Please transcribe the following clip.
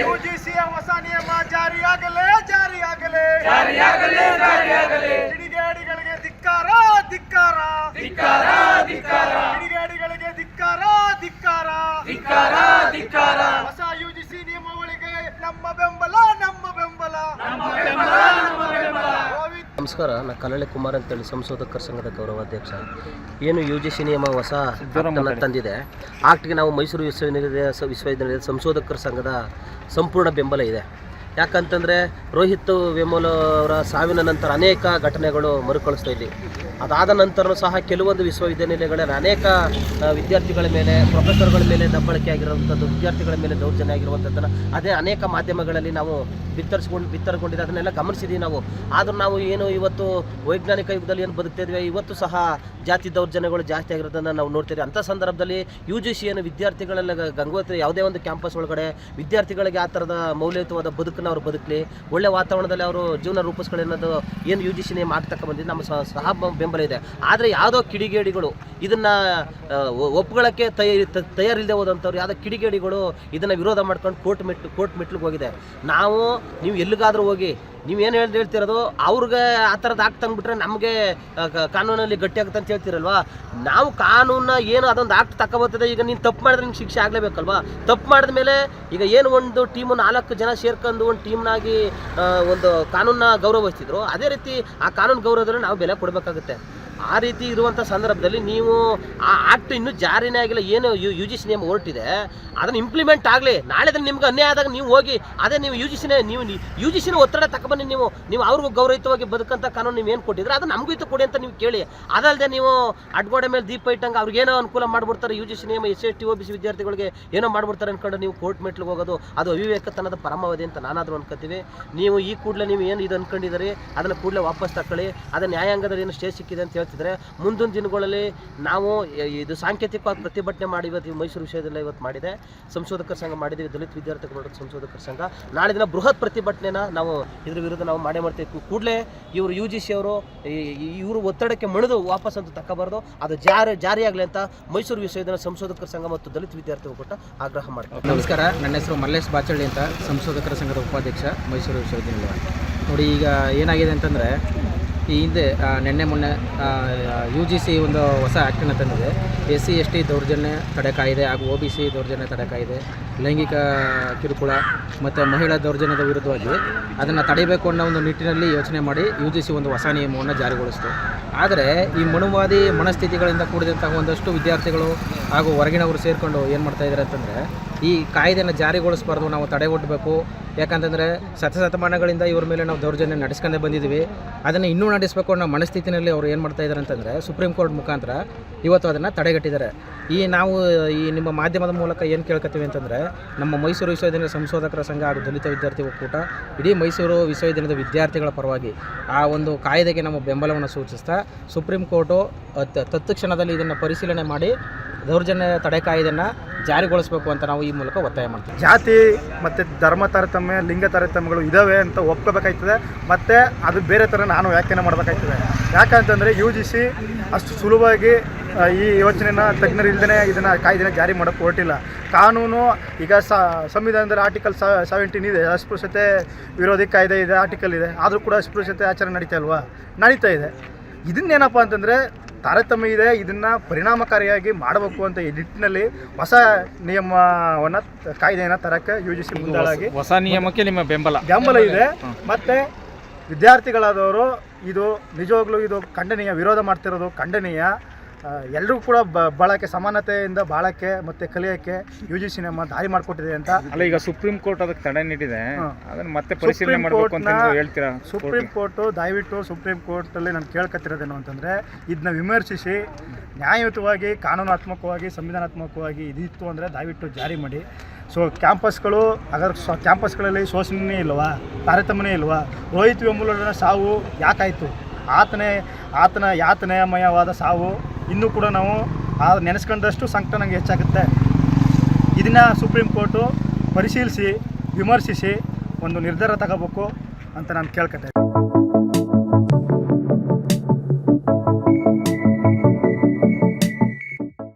ಯುಜಿಸಿಯ ಹೊಸ ನಿಯಮ ಜಾರಿಯಾಗಲೇ ಜಾರಿಯಾಗಲೇ ಜಾರಿಯಾಗಲೇ ಜಾರಿಯಾಗಲೇ ಕಿಡಿಗೇಡಿಗಳಿಗೆ ಧಿಕ್ಕಾರ ಧಿಕ್ಕಾರ ಧಿಕ್ಕಾರ ಧಿಕ್ಕಾರ ಕಿಡಿಗೇಡಿಗಳಿಗೆ ಧಿಕ್ಕಾರ ಧಿಕ್ಕಾರ ಧಿಕ್ಕಾರ ಧಿಕ್ಕಾರ ಹೊಸ ಯುಜಿಸಿ ನಿಯಮಾವಳಿಗೆ ನಮ್ಮ ಬೆಂಬಲ ನಮ್ಮ ಬೆಂಬಲ ನಮ್ಮ ಬೆಂಬಲ ನಮಸ್ಕಾರ ನಾನು ಕಲ್ಲಳ್ಳಿ ಕುಮಾರ್ ಅಂತೇಳಿ ಸಂಶೋಧಕರ ಸಂಘದ ಗೌರವಾಧ್ಯಕ್ಷ. ಏನು ಯು ಜಿ ಸಿ ನಿಯಮ ಹೊಸ ತಂದಿದೆ. ಆಕ್ಟ್ಗೆ ನಾವು ಮೈಸೂರು ವಿಶ್ವವಿದ್ಯಾಲಯದ ವಿಶ್ವವಿದ್ಯಾನಿಲಯದ ಸಂಶೋಧಕರ ಸಂಘದ ಸಂಪೂರ್ಣ ಬೆಂಬಲ ಇದೆ. ಯಾಕಂತಂದರೆ ರೋಹಿತ್ ವೇಮೋಲ್ ಅವರ ಸಾವಿನ ನಂತರ ಅನೇಕ ಘಟನೆಗಳು ಮರುಕಳಿಸ್ತಾ ಇದ್ವಿ. ಅದಾದ ನಂತರನೂ ಸಹ ಕೆಲವೊಂದು ವಿಶ್ವವಿದ್ಯಾನಿಲಯಗಳಲ್ಲಿ ಅನೇಕ ವಿದ್ಯಾರ್ಥಿಗಳ ಮೇಲೆ ಪ್ರೊಫೆಸರ್ಗಳ ಮೇಲೆ ದಬ್ಬಳಿಕೆ ಆಗಿರುವಂಥದ್ದು, ವಿದ್ಯಾರ್ಥಿಗಳ ಮೇಲೆ ದೌರ್ಜನ್ಯ ಆಗಿರುವಂಥದ್ದನ್ನು ಅದೇ ಅನೇಕ ಮಾಧ್ಯಮಗಳಲ್ಲಿ ನಾವು ಬಿತ್ತರಿಸ್ಕೊಂಡು ಬಿತ್ತರಗೊಂಡಿದೆ ಅದನ್ನೆಲ್ಲ ಗಮನಿಸಿದ್ದೀವಿ ನಾವು. ಆದರೂ ನಾವು ಏನು ಇವತ್ತು ವೈಜ್ಞಾನಿಕ ಯುಗದಲ್ಲಿ ಏನು ಬದುಕ್ತಿದ್ವಿ ಇವತ್ತು ಸಹ ಜಾತಿ ದೌರ್ಜನ್ಯಗಳು ಜಾಸ್ತಿ ಆಗಿರೋದನ್ನು ನಾವು ನೋಡ್ತೀವಿ ಅಂಥ ಸಂದರ್ಭದಲ್ಲಿ ಯು ಜಿ ಸಿ ಏನು ವಿದ್ಯಾರ್ಥಿಗಳೆಲ್ಲ ಗಂಗೋತ್ರಿ ಯಾವುದೇ ಒಂದು ಕ್ಯಾಂಪಸ್ ಒಳಗಡೆ ವಿದ್ಯಾರ್ಥಿಗಳಿಗೆ ಆ ಥರದ ಮೌಲ್ಯಯುತವಾದ ಬದುಕನ್ನು ಅವರು ಬದುಕಲಿ, ಒಳ್ಳೆ ವಾತಾವರಣದಲ್ಲಿ ಅವರು ಜೀವನ ರೂಪಿಸ್ಕೊಳ್ಳಿ ಅನ್ನೋದು ಏನು ಯು ಜಿ ಸಿ ನೇಮ್ ಆಗ್ತಕ್ಕ ಬಂದಿದ್ದು ನಮ್ಮ ಸಹ ಬೆಂಬಲ ಇದೆ. ಆದರೆ ಯಾವುದೋ ಕಿಡಿಗೇಡಿಗಳು ಇದನ್ನು ಒಪ್ಕೊಳ್ಳೋಕ್ಕೆ ತಯಾರಿ ತಯಾರಿಲ್ಲದೆ ಹೋದಂಥವ್ರು ಯಾವುದೋ ಕಿಡಿಗೇಡಿಗಳು ಇದನ್ನು ವಿರೋಧ ಮಾಡ್ಕೊಂಡು ಕೋರ್ಟ್ ಮೆಟ್ಲು ಕೋರ್ಟ್ ಮೆಟ್ಲಿಗೆ ಹೋಗಿದೆ. ನಾವು, ನೀವು ಎಲ್ಲಿಗಾದರೂ ಹೋಗಿ, ನೀವು ಏನು ಹೇಳಿ, ಹೇಳ್ತಿರೋದು ಅವ್ರಿಗೆ ಆ ಥರದ್ದು ಆಕ್ಟ್ ತಂದ್ಬಿಟ್ರೆ ನಮಗೆ ಕಾನೂನಲ್ಲಿ ಗಟ್ಟಿ ಆಗುತ್ತೆ ಅಂತ ಹೇಳ್ತಿರಲ್ವಾ? ನಾವು ಕಾನೂನ ಏನು ಅದೊಂದು ಆಕ್ಟ್ ತಗೊಬರ್ತದೆ ಈಗ ನೀನು ತಪ್ಪು ಮಾಡಿದ್ರೆ ನಿಮ್ಗೆ ಶಿಕ್ಷೆ ಆಗಲೇಬೇಕಲ್ವಾ? ತಪ್ಪು ಮಾಡಿದ ಮೇಲೆ ಈಗ ಏನು ಒಂದು ಟೀಮು ನಾಲ್ಕು ಜನ ಸೇರ್ಕೊಂಡು ಒಂದು ಟೀಮ್ನಾಗಿ ಒಂದು ಕಾನೂನನ್ನ ಗೌರವಿಸ್ತಿದ್ರು. ಅದೇ ರೀತಿ ಆ ಕಾನೂನು ಗೌರವದಲ್ಲಿ ನಾವು ಬೆಲೆ ಕೊಡಬೇಕಾಗುತ್ತೆ. ಆ ರೀತಿ ಇರುವಂಥ ಸಂದರ್ಭದಲ್ಲಿ ನೀವು ಆ ಆಕ್ಟ್ ಇನ್ನೂ ಜಾರಿನೇ ಆಗಿಲ್ಲ. ಏನು ಯು ಯು ಜಿ ಸಿ ನಿಯಮ ಹೊರಟಿದೆ, ಅದನ್ನು ಇಂಪ್ಲಿಮೆಂಟ್ ಆಗಲಿ. ನಾಳೆ ದಿನ ನಿಮ್ಗೆ ಅನ್ಯಾಯ ಆದಾಗ ನೀವು ಹೋಗಿ, ಅದೇ ನೀವು ಯು ಜಿ ಸಿನೇ ನೀವು ಯು ಜಿ ಸಿನ ಒತ್ತಡ ತಗೊಬನ್ನಿ ನೀವು. ನೀವು ಅವ್ರಿಗೂ ಗೌರವಿತವಾಗಿ ಬದುಕಂಥ ಕಾನೂನು ನೀವು ಏನು ಕೊಟ್ಟಿದ್ರೆ ಅದು ನಮಗೂ ಇತ್ತು ಕೊಡಿ ಅಂತ ನೀವು ಕೇಳಿ. ಅದಲ್ಲದೆ ನೀವು ಅಡ್ಗೋಡೆ ಮೇಲೆ ದೀಪ ಇಟ್ಟಂಗೆ ಅವ್ರಿಗೇನೋ ಅನುಕೂಲ ಮಾಡಿಬಿಡ್ತಾರೆ. ಯು ಜಿ ಸಿ ನಿಯಮ S S T O B C ವಿದ್ಯಾರ್ಥಿಗಳಿಗೆ ಏನೋ ಮಾಡ್ಬಿಡ್ತಾರೆ ಅನ್ಕೊಂಡು ನೀವು ಕೋರ್ಟ್ ಮೆಟ್ಲಿಗೆ ಹೋಗೋದು, ಅದು ಅವಿವೇಕತನದ ಪರಮಾವಧಿ ಅಂತ ನಾನಾದರೂ ಅನ್ಕೋತೀವಿ. ನೀವು ಈ ಕೂಡಲೇ ನೀವು ಏನು ಇದು ಅನ್ಕೊಂಡಿದ್ದೀರಿ, ಅದನ್ನು ಕೂಡಲೇ ವಾಪಸ್ ತಗೊಳ್ಳಿ ಅದನ್ನು ನ್ಯಾಯಾಂಗದಲ್ಲಿ ಏನು ಸ್ಟೇ ಸಿಕ್ಕಿದೆ ಅಂತ ಹೇಳ್ತಿದ್ರೆ ಮುಂದಿನ ದಿನಗಳಲ್ಲಿ ನಾವು ಇದು ಸಾಂಕೇತಿಕವಾಗಿ ಪ್ರತಿಭಟನೆ ಮಾಡಿ ಇವತ್ತು ಮೈಸೂರು ವಿಷಯದಲ್ಲಿ ಇವತ್ತು ಮಾಡಿದೆ. ಸಂಶೋಧಕರ ಸಂಘ ಮಾಡಿದ್ದೀವಿ ದಲಿತ ವಿದ್ಯಾರ್ಥಿಗಳು ನೋಡೋದು ಸಂಶೋಧಕರ ಸಂಘ. ನಾಳೆ ದಿನ ಬೃಹತ್ ಪ್ರತಿಭಟನೆನ ನಾವು ಇದ್ರ ವಿರುದ್ಧ ನಾವು ಮಾಡೇ ಮಾಡ್ತೀವಿ. ಕೂಡಲೇ ಇವರು ಯು ಜಿ ಸಿ ಅವರು ಇವರು ಒತ್ತಡಕ್ಕೆ ಮಣಿದು ವಾಪಸ್ ಅಂತ ತಕ್ಕಬಾರ್ದು. ಅದು ಜಾರಿ ಜಾರಿಯಾಗಲಿ ಅಂತ ಮೈಸೂರು ವಿಶ್ವವಿದ್ಯಾಲಯ ಸಂಶೋಧಕರ ಸಂಘ ಮತ್ತು ದಲಿತ ವಿದ್ಯಾರ್ಥಿ ಒಕ್ಕೂಟ ಆಗ್ರಹ ಮಾಡ್ತಾರೆ. ನಮಸ್ಕಾರ. ನನ್ನ ಹೆಸರು ಮಲ್ಲೇಶ್ ಬಾಚಳ್ಳಿ ಅಂತ ಸಂಶೋಧಕರ ಸಂಘದ ಉಪಾಧ್ಯಕ್ಷ ಮೈಸೂರು ವಿಶ್ವವಿದ್ಯಾನಿಲಯ ನೋಡಿ ಈಗ ಏನಾಗಿದೆ ಅಂತಂದರೆ ಈ ಹಿಂದೆ ನಿನ್ನೆ ಮೊನ್ನೆ ಯು ಜಿ ಸಿ ಒಂದು ಹೊಸ ಆ್ಯಕ್ಟನ್ನು ತಂದಿದೆ. ಎಸ್ ಸಿ ಎಸ್ ಟಿ ದೌರ್ಜನ್ಯ ತಡೆ ಕಾಯಿದೆ ಹಾಗೂ ಒ ಬಿ ಸಿ ದೌರ್ಜನ್ಯ ತಡೆ ಕಾಯಿದೆ, ಲೈಂಗಿಕ ಕಿರುಕುಳ ಮತ್ತು ಮಹಿಳಾ ದೌರ್ಜನ್ಯದ ವಿರುದ್ಧವಾಗಿ ಅದನ್ನು ತಡೆಯಬೇಕು ಅನ್ನೋ ಒಂದು ನಿಟ್ಟಿನಲ್ಲಿ ಯೋಚನೆ ಮಾಡಿ ಯು ಜಿ ಸಿ ಒಂದು ಹೊಸ ನಿಯಮವನ್ನು ಜಾರಿಗೊಳಿಸ್ತು. ಆದರೆ ಈ ಮನುವಾದಿ ಮನಸ್ಥಿತಿಗಳಿಂದ ಕೂಡಿದಂತಹ ಒಂದಷ್ಟು ವಿದ್ಯಾರ್ಥಿಗಳು ಹಾಗೂ ಹೊರಗಿನವರು ಸೇರಿಕೊಂಡು ಏನು ಮಾಡ್ತಾ ಇದ್ದಾರೆ ಅಂತಂದರೆ, ಈ ಕಾಯ್ದೆಯನ್ನು ಜಾರಿಗೊಳಿಸಬಾರ್ದು, ನಾವು ತಡೆ ಯಾಕಂತಂದರೆ ಶತಶತಮಾನಗಳಿಂದ ಇವ್ರ ಮೇಲೆ ನಾವು ದೌರ್ಜನ್ಯ ನಡೆಸ್ಕೊಂಡೇ ಬಂದಿದ್ದೀವಿ. ಅದನ್ನು ಇನ್ನೂ ನಡೆಸಬೇಕು ಅನ್ನೋ ಮನಸ್ಥಿತಿನಲ್ಲಿ ಅವ್ರು ಏನು ಮಾಡ್ತಾ ಇದ್ದಾರೆ ಅಂತಂದರೆ ಸುಪ್ರೀಂ ಕೋರ್ಟ್ ಮುಖಾಂತರ ಇವತ್ತು ಅದನ್ನು ತಡೆಗಟ್ಟಿದ್ದಾರೆ. ಈ ನಾವು, ಈ ನಿಮ್ಮ ಮಾಧ್ಯಮದ ಮೂಲಕ ಏನು ಕೇಳ್ಕೊತೀವಿ ಅಂತಂದರೆ ನಮ್ಮ ಮೈಸೂರು ವಿಶ್ವವಿದ್ಯಾಲಯ ಸಂಶೋಧಕರ ಸಂಘ ಹಾಗೂ ದಲಿತ ವಿದ್ಯಾರ್ಥಿ ಒಕ್ಕೂಟ, ಇಡೀ ಮೈಸೂರು ವಿಶ್ವವಿದ್ಯಾಲಯದ ವಿದ್ಯಾರ್ಥಿಗಳ ಪರವಾಗಿ ಆ ಒಂದು ಕಾಯ್ದೆಗೆ ನಮ್ಮ ಬೆಂಬಲವನ್ನು ಸೂಚಿಸ್ತಾ ಸುಪ್ರೀಂ ಕೋರ್ಟು ತತ್ಕ್ಷಣದಲ್ಲಿ ಇದನ್ನು ಪರಿಶೀಲನೆ ಮಾಡಿ ದೌರ್ಜನ್ಯ ತಡೆ ಕಾಯ್ದೆಯನ್ನು ಜಾರಿಗೊಳಿಸಬೇಕು ಅಂತ ನಾವು ಈ ಮೂಲಕ ಒತ್ತಾಯ ಮಾಡ್ತೀವಿ. ಜಾತಿ ಮತ್ತು ಧರ್ಮ ತಾರತಮ್ಯ, ಲಿಂಗ ತಾರತಮ್ಯಗಳು ಇದಾವೆ ಅಂತ ಒಪ್ಕೋಬೇಕಾಯ್ತದೆ. ಮತ್ತು ಅದು ಬೇರೆ ಥರ ನಾನು ವ್ಯಾಖ್ಯಾನ ಮಾಡಬೇಕಾಯ್ತದೆ. ಯಾಕಂತಂದರೆ ಯು ಜಿ ಸಿ ಅಷ್ಟು ಸುಲಭವಾಗಿ ಈ ಯೋಚನೆನ ತಜ್ಞರಿಲ್ದೇ ಇದನ್ನು ಕಾಯ್ದೆನ ಜಾರಿ ಮಾಡೋಕ್ಕೆ ಹೊರಟಿಲ್ಲ. ಕಾನೂನು ಈಗ ಸಂವಿಧಾನದಲ್ಲಿ ಆರ್ಟಿಕಲ್ ಸೆವೆಂಟೀನ್ ಇದೆ. ಅಸ್ಪೃಶ್ಯತೆ ವಿರೋಧಿ ಕಾಯ್ದೆ ಇದೆ ಆರ್ಟಿಕಲ್ ಇದೆ. ಆದರೂ ಕೂಡ ಅಸ್ಪೃಶ್ಯತೆ ಆಚರಣೆ ನಡೀತಾ ಇಲ್ವಾ? ನಡೀತಾ ಇದೆ. ಇದನ್ನೇನಪ್ಪ ಅಂತಂದರೆ ತಾರತಮ್ಯ ಇದೆ ಇದನ್ನು ಪರಿಣಾಮಕಾರಿಯಾಗಿ ಮಾಡಬೇಕು ಅಂತ ಈ ನಿಟ್ಟಿನಲ್ಲಿ ಹೊಸ ನಿಯಮವನ್ನು ಕಾಯ್ದೆಯನ್ನು ತರಕ್ಕೆ ಯೋಜಿಸಿ ಮುಂದಾಳಾಗಿ ಹೊಸ ನಿಯಮಕ್ಕೆ ನಿಮ್ಮ ಬೆಂಬಲ. ಬೆಂಬಲ ಇದೆ. ಮತ್ತು ವಿದ್ಯಾರ್ಥಿಗಳಾದವರು ಇದು ನಿಜವಾಗ್ಲೂ ಇದು ಖಂಡನೀಯ ವಿರೋಧ ಮಾಡ್ತಿರೋದು ಖಂಡನೀಯ. ಎಲ್ಲರೂ ಕೂಡ ಬಾಳಕ್ಕೆ ಸಮಾನತೆಯಿಂದ ಬಾಳಕ್ಕೆ ಮತ್ತೆ ಕಲಿಯಕ್ಕೆ ಯು ಜಿ ಸಿನಿಮಾ ದಾರಿ ಮಾಡಿಕೊಟ್ಟಿದೆ ಅಂತ. ಅಲ್ಲ ಈಗ ಸುಪ್ರೀಂ ಕೋರ್ಟ್ ಅದಕ್ಕೆ ತಡೆ ನೀಡಿದೆ. ಅದನ್ನ ಮತ್ತೆ ಪರಿಶೀಲನೆ ಮಾಡಬೇಕು ಅಂತ ಹೇಳ್ತೀರಾ ಸುಪ್ರೀಂ ಕೋರ್ಟು ದಯವಿಟ್ಟು ಸುಪ್ರೀಂ ಕೋರ್ಟಲ್ಲಿ ನಾನು ಕೇಳ್ಕತ್ತಿರೋದೇನು ಅಂತಂದ್ರೆ ಇದನ್ನ ವಿಮರ್ಶಿಸಿ ನ್ಯಾಯಯುತವಾಗಿ ಕಾನೂನಾತ್ಮಕವಾಗಿ ಸಂವಿಧಾನಾತ್ಮಕವಾಗಿ ಇದಿತ್ತು ಅಂದರೆ ದಯವಿಟ್ಟು ಜಾರಿ ಮಾಡಿ. ಸೊ ಕ್ಯಾಂಪಸ್ಗಳು ಅದರ ಕ್ಯಾಂಪಸ್ಗಳಲ್ಲಿ ಶೋಷಣೆನೇ ಇಲ್ವಾ? ತಾರತಮ್ಯನೇ ಇಲ್ವಾ? ರೋಹಿತ್ ವೆಂಬುಲ ಸಾವು ಯಾಕಾಯಿತು? ಆತನೇ ಆತನ ಯಾತನೆಯಮಯವಾದ ಸಾವು ಇನ್ನೂ ಕೂಡ ನಾವು ಆ ನೆನೆಸ್ಕೊಂಡಷ್ಟು ಸಂಕಟ ನನಗೆ ಹೆಚ್ಚಾಗುತ್ತೆ. ಇದನ್ನು ಸುಪ್ರೀಂ ಕೋರ್ಟು ಪರಿಶೀಲಿಸಿ, ವಿಮರ್ಶಿಸಿ ಒಂದು ನಿರ್ಧಾರ ತಗೋಬೇಕು ಅಂತ ನಾನು ಕೇಳ್ಕೊತಾ